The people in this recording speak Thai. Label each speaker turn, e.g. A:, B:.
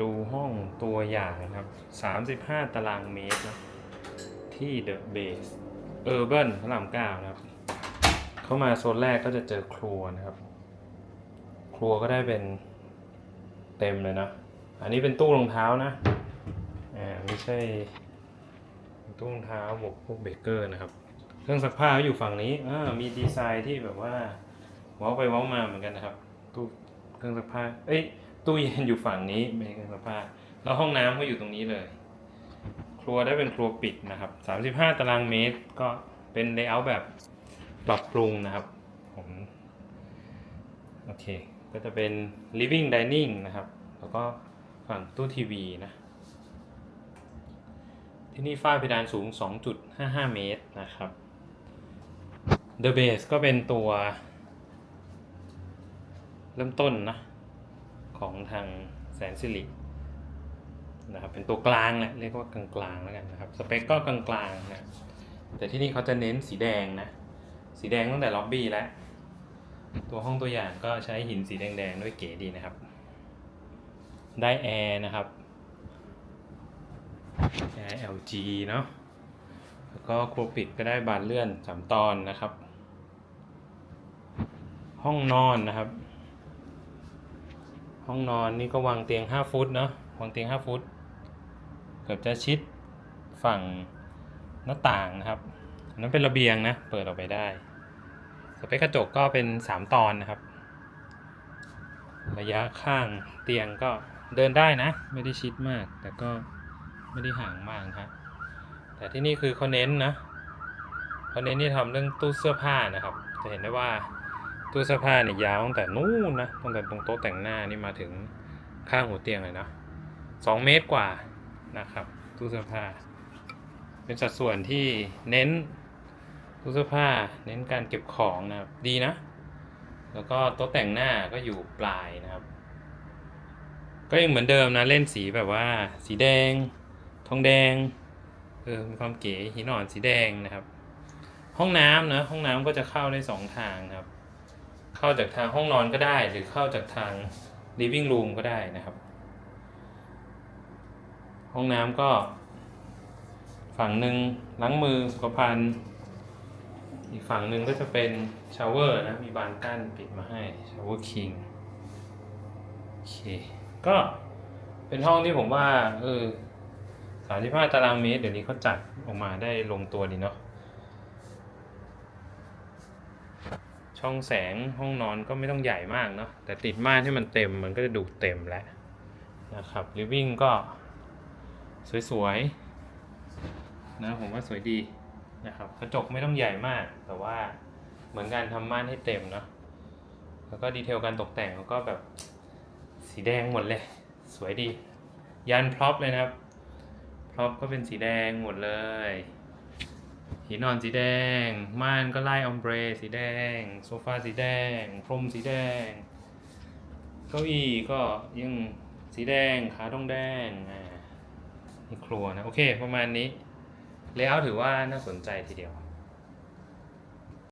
A: ดูห้องตัวอย่างครับ 35 ตารางเมตรนะที่ The Base Urban พระรามเก้านะครับ เข้ามาโซนแรกก็จะเจอครัวนะครับ ครัวก็ได้เป็นเต็มเลยนะอันนี้เป็นตู้รองเท้านะอ่าไม่ใช่ตู้รองเท้าบวกพวกเบเกอร์นะครับ เครื่องซักผ้าอยู่ฝั่งนี้อ่ามีดีไซน์ที่แบบว่าว้าไปว้ามาเหมือนกันนะครับ ตู้เครื่องซักผ้า เอ้ย ตู้เย็นอยู่ฝั่งนี้ไม่ใช่เครื่องซักผ้าแล้วห้องน้ำก็อยู่ตรงนี้เลย ครัวได้เป็นครัวปิดนะครับ 35 ตารางเมตรก็เป็นเลเยอร์แบบปรับปรุงนะครับผมโอเค ก็จะเป็น living dining นะครับ แล้วก็ฝั่งตู้ทีวีนะ ที่นี่ฝ้าเพดานสูง 2.55 เมตรนะครับ The Base ก็เป็นตัว เริ่มต้นนะ ของทางแสนสิรินะครับเป็นตัวกลางแหละเรียกว่ากลางๆแล้วกันนะครับสเปคก็กลางๆนะแต่ที่นี่เขาจะเน้นสีแดงนะสีแดงตั้งแต่ล็อบบี้แล้วตัวห้องตัวอย่างก็ใช้หินสีแดงๆด้วยเก๋ดีนะครับ ได้แอร์นะครับแอร์ LG เนาะแล้วก็ครัวปิดก็ได้บานเลื่อนสามตอนนะครับ ห้องนอนนะครับ ห้องนอนนี่ก็วางเตียง 5 ฟุตเนาะวางเตียง 5 ฟุต เกือบจะชิดฝั่งหน้าต่างนะครับอันนั้นเป็นระเบียงนะ เปิดออกไปได้สเปคกระจกก็เป็น 3 ตอนนะครับ ระยะข้างเตียงก็เดินได้นะ ไม่ได้ชิดมาก แต่ก็ไม่ได้ห่างมากนะครับแต่ที่นี่คือเขาเน้นนะเขาเน้นที่ทำเรื่องตู้เสื้อผ้านะครับ จะเห็นได้ว่า ตู้เสื้อผ้าเนี่ยยาวตั้งแต่นู่นนะตั้งแต่ตรงโต๊ะแต่งหน้านี่มาถึงข้างหัวเตียงเลยนะสองเมตรกว่านะครับ ตู้เสื้อผ้า เป็นสัดส่วนที่เน้นตู้เสื้อผ้า เน้นการเก็บของนะครับดีนะ แล้วก็โต๊ะแต่งหน้าก็อยู่ปลายนะครับ ก็ยังเหมือนเดิมนะเล่นสีแบบว่า สีแดง ทองแดงเออมีความเก๋หินอ่อนสีแดงนะครับ ห้องน้ำนะห้องน้ำก็จะเข้าได้สองทางครับ เข้าจากทางห้องนอนก็ได้ หรือเข้าจากทาง living room ก็ได้นะครับ ห้องน้ำก็ ฝั่งหนึ่งล้างมือสุขภัณฑ์อีกฝั่งหนึ่งก็จะเป็นชาวเวอร์นะ มีบานกั้นปิดมาให้ชาวเวอร์คิงโอเค ก็เป็นห้องที่ผมว่า เออสามสิบห้าตารางเมตร เดี๋ยวนี้เขาจัดออกมาได้ลงตัวดีเนาะ ช่องแสงห้องนอนก็ไม่ต้องใหญ่มากเนาะแต่ติดม่านให้มันเต็มมันก็จะดูเต็มแล้วนะครับลิฟวิ่งก็สวยๆนะผมว่าสวยดีนะครับกระจกไม่ต้องใหญ่มาก แต่ว่าเหมือนการทำม่านให้เต็มเนาะแล้วก็ดีเทลการตกแต่งเขาก็แบบสีแดงหมดเลย สวยดี ยันพร็อพเลยนะครับพร็อพก็เป็นสีแดงหมดเลย หินนอนสีแดง ม่านก็ไล่ออมเบรสีแดง โซฟาสีแดง พรมสีแดง เก้าอี้ก็ยังสีแดง ขาทองแดงอ่านี่ครัวนะ โอเค ประมาณนี้เลเยอร์ถือว่าน่าสนใจทีเดียว